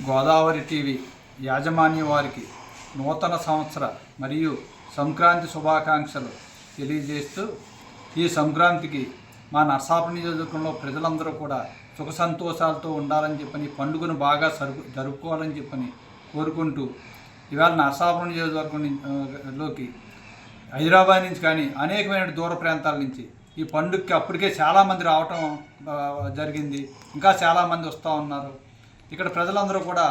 Godavari TV యాజమాన్య వారికి నూతన సంవత్సర మరియు సంక్రాంతి శుభాకాంక్షలు తెలియజేస్తూ ఈ సంక్రాంతికి మా నర్సాపురం నియోజకవర్గంలో ప్రజలందరూ కూడా సుఖ సంతోషాలతో ఉండాలని చెప్పని ఈ పండుగను బాగా సరుకు జరుపుకోవాలని చెప్పని కోరుకుంటూ ఇవాళ నర్సాపురం నియోజకవర్గంలోకి లోకి హైదరాబాద్ నుంచి కానీ అనేకమైన దూర ప్రాంతాల నుంచి ఈ పండుగకి అప్పటికే చాలామంది రావటం జరిగింది. ఇంకా చాలామంది వస్తూ ఉన్నారు. ఇక్కడ ప్రజలందరూ కూడా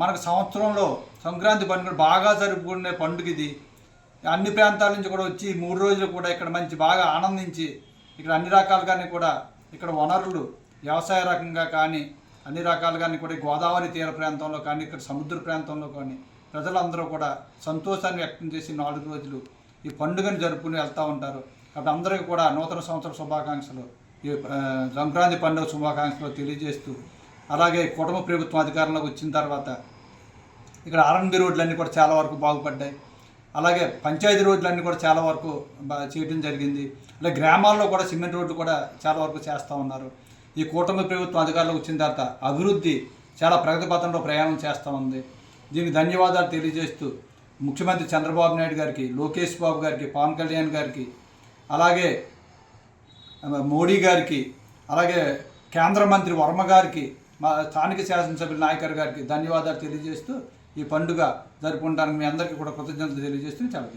మనకు సంవత్సరంలో సంక్రాంతి పండుగ బాగా జరుపుకునే పండుగ ఇది. అన్ని ప్రాంతాల నుంచి కూడా వచ్చి మూడు రోజులు కూడా ఇక్కడ మంచి బాగా ఆనందించి ఇక్కడ అన్ని రకాలుగానే కూడా ఇక్కడ వనరులు వ్యవసాయ రకంగా కానీ అన్ని రకాలుగానే కూడా గోదావరి తీర ప్రాంతంలో కానీ ఇక్కడ సముద్ర ప్రాంతంలో కానీ ప్రజలందరూ కూడా సంతోషాన్ని వ్యక్తం చేసి నాలుగు రోజులు ఈ పండుగను జరుపుకుని వెళ్తూ ఉంటారు. కాబట్టి అందరికీ కూడా నూతన సంవత్సర శుభాకాంక్షలు. ఈ సంక్రాంతి పండుగ శుభాకాంక్షలు తెలియజేస్తూ అలాగే కుటుంబ ప్రభుత్వం అధికారంలోకి వచ్చిన తర్వాత ఇక్కడ ఆర్ఎన్బి రోడ్లన్నీ కూడా చాలా వరకు బాగుపడ్డాయి. అలాగే పంచాయతీ రోడ్లన్నీ కూడా చాలా వరకు బాగా చేయడం జరిగింది. అలాగే గ్రామాల్లో కూడా సిమెంట్ రోడ్లు కూడా చాలా వరకు చేస్తూ ఉన్నారు. ఈ కూటమి ప్రభుత్వం అధికారంలోకి వచ్చిన తర్వాత అభివృద్ధి చాలా ప్రగతి పథంలో ప్రయాణం చేస్తూ ఉంది. దీనికి ధన్యవాదాలు తెలియజేస్తూ ముఖ్యమంత్రి చంద్రబాబు నాయుడు గారికి లోకేష్ బాబు గారికి పవన్ కళ్యాణ్ గారికి అలాగే మోడీ గారికి అలాగే కేంద్ర మంత్రి వర్మ గారికి మా స్థానిక శాసనసభ్యుల నాయకర్ గారికి ధన్యవాదాలు తెలియజేస్తూ ఈ పండుగ జరుపుకుంటానికి మీ అందరికీ కూడా కృతజ్ఞతలు తెలియజేస్తూ చాలా